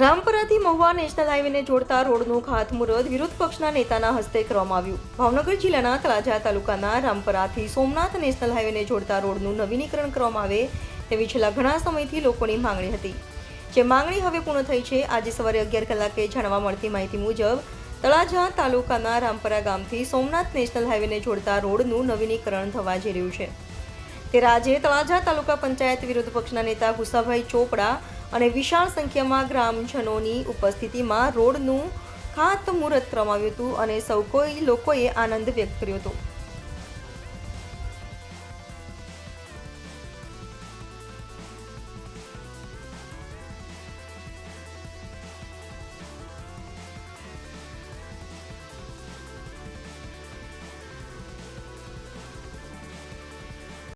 રામપરાથી Mahuva national હાઈવેને જોડતા રોડનું ખાતમુહૂર્ત વિરોધ પક્ષના નેતાના હસ્તે કરવામાં આવ્યું. ભાવનગર જિલ્લાના તળાજા તાલુકાના રામપરાથી સોમનાથ નેશનલ હાઈવેને જોડતા રોડનું નવીનીકરણ કરવામાં આવે તેવી છેલ્લા ઘણા સમયથી લોકોની માંગણી હતી. જે માંગણી હવે પૂર્ણ થઈ છે, આજે સવારે અગિયાર કલાકે જાણવા મળતી માહિતી મુજબ, તળાજા તાલુકાના રામપરા ગામથી સોમનાથ નેશનલ હાઈવેને જોડતા રોડનું નવીનીકરણ થવા જઈ રહ્યું છે. ત્યારે આજે તળાજા તાલુકા પંચાયત વિરોધ પક્ષના નેતા ગુસાભાઈ ચોપડા અને વિશાળ સંખ્યામાં ગ્રામજનોની ઉપસ્થિતિમાં રોડનું ખાતમુહૂર્ત કરવામાં આવ્યું હતું અને સૌ કોઈ લોકોએ આનંદ વ્યક્ત કર્યો હતો.